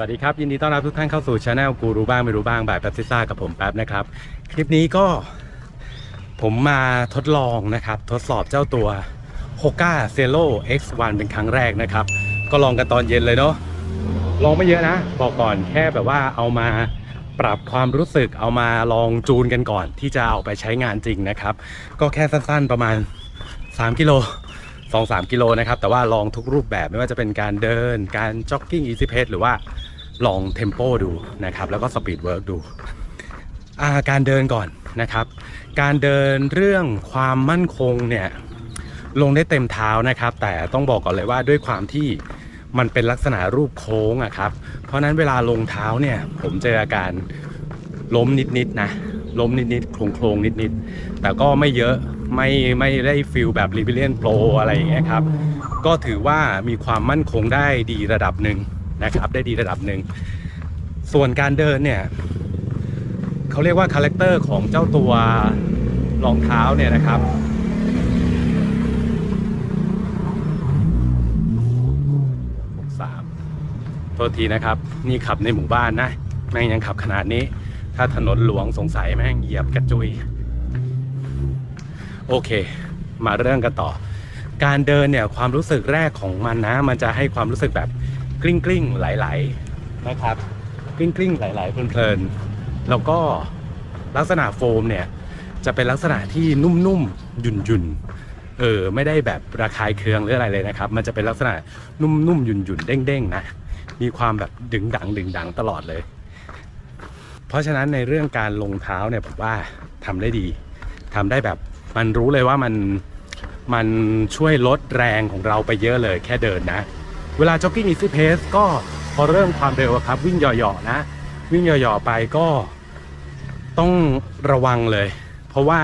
วัสดีครับ ยินดีต้อนรับทุกท่านเข้าสู่ช anel กูรู้บ้างไม่รู้บ้างแบบแป๊บซิซ่ากับผมแป๊บนะครับ คลิปนี้ก็ผมมาทดลองนะครับ ทดสอบเจ้าตัว Hoka Zero X1 เป็นครั้งแรกนะครับ ก็ลองกันตอนเย็นเลยเนาะลองไม่เยอะนะ บอกก่อนแค่แบบว่าเอามาปรับความรู้สึกเอามาลองจูนกันก่อน ที่จะเอาไปใช้งานจริงนะครับ ก็แค่สั้นๆประมาณ 3 กิโล2-3 กิโลนะครับ แต่ว่าลองทุกรูปแบบไม่ว่าจะเป็นการเดิน การจ็อกกิ้งอีซีเพสหรือว่า ลองเทมโปดูนะครับ แล้วก็สปีดเวิร์กดูาการเดินก่อนนะครับ การเดินเรื่องความมั่นคงเนี่ยลงได้เต็มเท้านะครับ แต่ต้องบอกก่อนเลยว่าด้วยความที่มันเป็นลักษณะรูปโค้งอะครับ เพราะนั้นเวลาลงเท้าเนี่ย ผมเจออาการล้มนิดๆนะ ล้มนิดๆโครงๆนิดๆ แต่ก็ไม่เยอะไม่ไม่ได้ฟิลแบบ r e b e l l i o n Pro อะไรอย่างเงี้ยครับ ก็ถือว่ามีความมั่นคงได้ดีระดับหนึ่ง นะครับ ได้ดีระดับหนึ่ง ส่วนการเดินเนี่ยเขาเรียกว่าคาแรคเตอร์ของเจ้าตัวรองเท้าเนี่ยนะครับสามโทษทีนะครับ นี่ขับในหมู่บ้านนะ แม่งยังขับขนาดนี้ ถ้าถนนหลวงสงสัยแม่งเหยียบกระจุย โอเค มาเรื่องกันต่อ การเดินเนี่ยความรู้สึกแรกของมันนะ มันจะให้ความรู้สึกแบบ กลิ้งกลิ้งๆไหลๆนะครับกลิ้งกลิ้งๆไหลๆเพลินๆแล้วก็ลักษณะโฟมเนี่ยจะเป็นลักษณะที่นุ่มๆหยุ่นๆเออไม่ได้แบบระคายเคืองหรืออะไรเลยนะครับ มันจะเป็นลักษณะนุ่มๆหยุ่นๆเด้งๆนะมีความแบบดึงดังดึงดังตลอดเลย เพราะฉะนั้นในเรื่องการลงเท้าเนี่ยผมว่าทำได้ดีทำได้แบบมันรู้เลยว่ามันมันช่วยลดแรงของเราไปเยอะเลยแค่เดินนะ เวลาจ็อกกิ้งอีซี่เพสก็พอเริ่มความเร็วครับ วิ่งหย่อๆนะ วิ่งหย่อๆไปก็ต้องระวังเลย เพราะว่า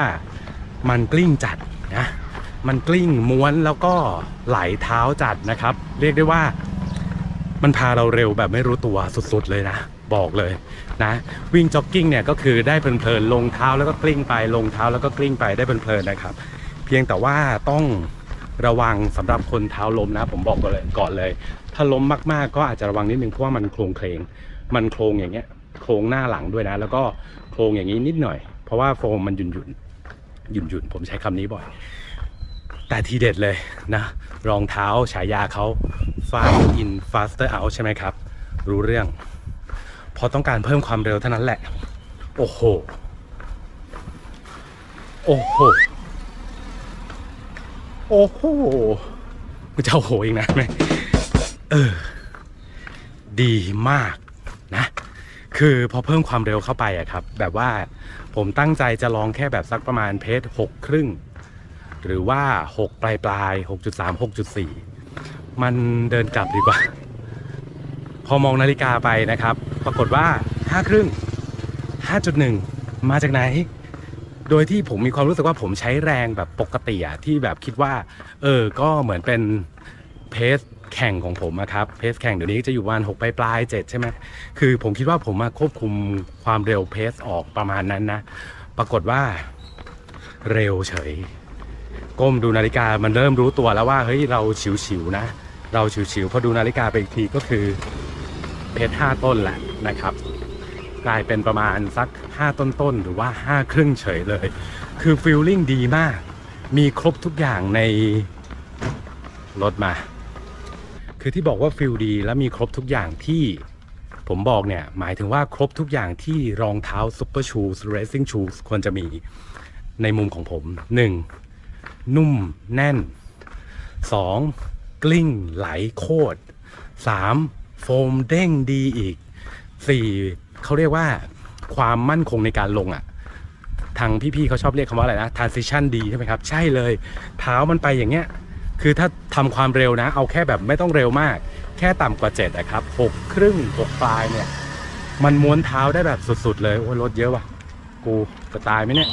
มันกลิ้งจัดนะ มันกลิ้งม้วนแล้วก็ไหลเท้าจัดนะครับ เรียกได้ว่ามันพาเราเร็วแบบไม่รู้ตัวสุดๆเลยนะ บอกเลยนะ วิ่งจ็อกกิ้งเนี่ยก็คือได้เพลินๆลงเท้าแล้วก็กลิ้งไปลงเท้าแล้วก็กลิ้งไปได้เพลินๆนะครับ เพียงแต่ว่าต้อง ระวังสำหรับคนเท้าล้มนะ ผมบอกก่อนเลยก่อนเลย ถ้าล้มมากๆ ก็อาจจะระวังนิดนึงเพราะว่ามันโครงเคลงมันโครงอย่างเงี้ย โครงหน้าหลังด้วยนะ แล้วก็โครงอย่างนี้นิดหน่อย เพราะว่าโฟมมันหยุ่นหยุ่นหยุ่นหยุ่นผมใช้คำนี้บ่อย แต่ทีเด็ดเลยนะ รองเท้าฉายาเขา fast in faster out ใช่ไหมครับ รู้เรื่อง พอต้องการเพิ่มความเร็วเท่านั้นแหละ โอ้โห โอ้โห โอ้โหกูจะเอาโหอีกนะแม่เออ ดีมากนะ คือพอเพิ่มความเร็วเข้าไปอะครับ แบบว่าผมตั้งใจจะลองแค่แบบสักประมาณเพจหกครึ่ง หรือว่า 6 ปลายปลาย6.3 6.4มันเดินกลับดีกว่า พอมองนาฬิกาไปนะครับ ปรากฏว่า5ครึ่ง5.1มาจากไหน โดยที่ผมมีความรู้สึกว่าผมใช้แรงแบบปกติอะที่แบบคิดว่า เออ ก็เหมือนเป็นเพสแข่งของผมอะครับเพสแข่งเดี๋ยวนี้จะอยู่ประมาณ6ปลายปลายๆ7ใช่ไหมคือผมคิดว่าผมมาควบคุมความเร็วเพสออกประมาณนั้นนะ ปรากฏว่าเร็วเฉย ก้มดูนาฬิกามันเริ่มรู้ตัวแล้วว่าเฮ้ยเราฉิวๆนะ เราฉิวๆพอดูนาฬิกาไปอีกทีก็คือเพชรห้าต้นแหละนะครับ กลายเป็นประมาณสัก 5 ต้นๆ หรือว่า 5 ครึ่งเฉยเลย คือฟีลลิ่งดีมาก มีครบทุกอย่างในรถมา คือที่บอกว่าฟิลดีและมีครบทุกอย่างที่ผมบอกเนี่ย หมายถึงว่าครบทุกอย่างที่รองเท้าซุปเปอร์ชูสเรซิ่งชูสควรจะมีในมุมของผม 1. นุ่มแน่น 2. กลิ้งไหลโคตร 3. โฟมเด้งดีอีก 4. เขาเรียกว่าความมั่นคงในการลงอะ่ะทางพี่ๆเขาชอบเรียกคำว่าอะไรนะ transition ดีใช่ไหมครับ ใช่เลย เท้ามันไปอย่างเงี้ย คือถ้าทำความเร็วนะ เอาแค่แบบไม่ต้องเร็วมาก แค่ต่ำกว่า7นะครับ6ครึ่ง6ปลายเนี่ย มันม้วนเท้าได้แบบสุดๆ เลย โอ้ยรถเยอะว่ะ กูจะตายไหมเนี่ย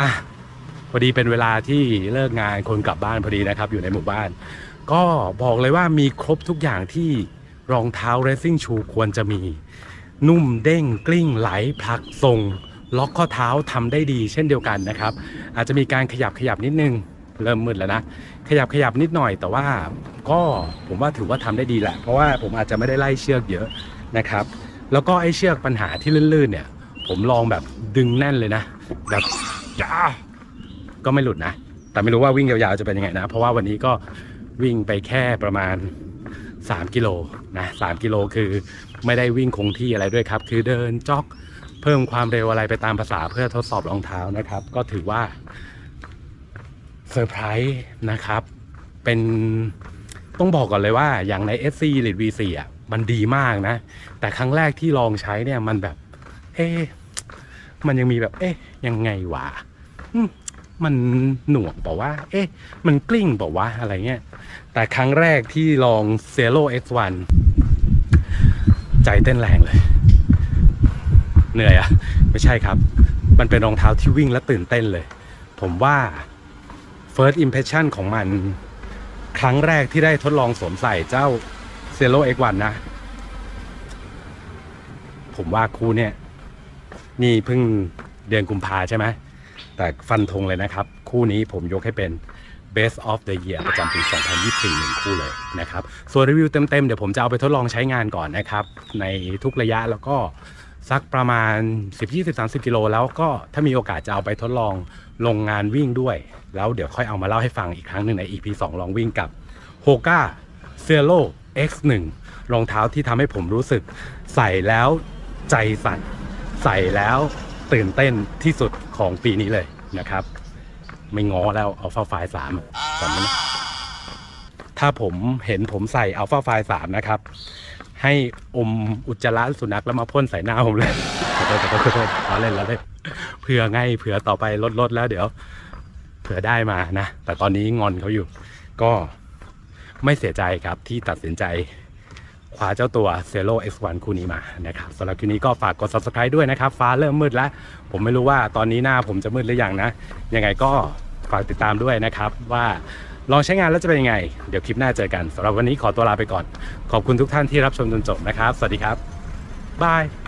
อะ พอดีเป็นเวลาที่เลิกงานคนกลับบ้านพอดีนะครับ อยู่ในหมู่บ้าน ก็บอกเลยว่ามีครบทุกอย่างที่รองเท้า racing shoe ควรจะมี นุ่มเด้งกลิ้งไหลผลักทรง ล็อกข้อเท้าทำได้ดีเช่นเดียวกันนะครับ อาจจะมีการขยับขยับนิดนึง เริ่มมืดแล้วนะ ขยับขยับนิดหน่อย แต่ว่าก็ผมว่าถือว่าทำได้ดีแหละ เพราะว่าผมอาจจะไม่ได้ไล่เชือกเยอะนะครับ แล้วก็ไอ้เชือกปัญหาที่ลื่นๆเนี่ย ผมลองแบบดึงแน่นเลยนะ แบบจ้าก็ไม่หลุดนะ แต่ไม่รู้ว่าวิ่งยาวๆจะเป็นยังไงนะ เพราะว่าวันนี้ก็วิ่งไปแค่ประมาณ 3 กิโลนะ3กิโลคือ ไม่ได้วิ่งคงที่อะไรด้วยครับ คือเดินจ็อกเพิ่มความเร็วอะไรไปตามภาษาเพื่อทดสอบรองเท้านะครับ ก็ถือว่าเซอร์ไพรส์นะครับ เป็นต้องบอกก่อนเลยว่าอย่างใน SC Elite V4 อะมันดีมากนะ แต่ครั้งแรกที่ลองใช้เนี่ยมันแบบ เอ๊มันยังมีแบบ เอ๊ะยังไงวะมันหน่วงเปล่า เอ๊ะ มันกลิ้งเปล่าอะไรเงี้ย แต่ครั้งแรกที่ลอง Zero X1 ใจเต้นแรงเลย เหนื่อยอะไม่ใช่ครับ มันเป็นรองเท้าที่วิ่งและตื่นเต้นเลย ผมว่า First Impression ของมัน ครั้งแรกที่ได้ทดลองสวมใส่เจ้า Zero X1 นะ ผมว่าคู่เนี่ย นี่เพิ่งเดือนกุมภาใช่ไหมแต่ฟันธงเลยนะครับ คู่นี้ผมยกให้เป็น Best of the Year ประจำปี 2024หนึ่งคู่เลยนะครับ ส่วนรีวิวเต็มๆ เดี๋ยวผมจะเอาไปทดลองใช้งานก่อนนะครับ ในทุกระยะแล้วก็สักประมาณ 10 20 30 กิโลแล้วก็ถ้ามีโอกาสจะเอาไปทดลองลงงานวิ่งด้วย แล้วเดี๋ยวค่อยเอามาเล่าให้ฟังอีกครั้งหนึ่งใน EP 2 ลองวิ่งกับ h o k a c e l o X1 รองเท้าที่ทำให้ผมรู้สึก ใส่แล้วใจสั่น ใส่แล้วตื่นเต้นที่สุดของปีนี้เลยนะครับ ไม่ง้อแล้วอัลฟาไฟสามจำไว้นะถ้าผมเห็นผมใส่อัลฟาไฟสามนะครับ ให้อมอุจจาระสุนัขแล้วมาพ่นใส่หน้าผมเลยขอโทษขอโทษขอโทษเล่นแล้อเล่นเผื่อไงเผื่อต่อไปลดลดแล้วเดี๋ยว เผื่อได้มานะ แต่ตอนนี้งอนเขาอยู่ ก็ไม่เสียใจครับที่ตัดสินใจ คว้าเจ้าตัว Zero X1 คู่นี้มานะครับสำหรับคลิปนี้ก็ฝากกด subscribe ด้วยนะครับ ฟ้าเริ่มมืดแล้ว ผมไม่รู้ว่าตอนนี้หน้าผมจะมืดหรือยังนะ ยังไงก็ฝากติดตามด้วยนะครับว่าลองใช้งานแล้วจะเป็นยังไง เดี๋ยวคลิปหน้าเจอกันสำหรับวันนี้ขอตัวลาไปก่อน ขอบคุณทุกท่านที่รับชมจนจบนะครับ สวัสดีครับบาย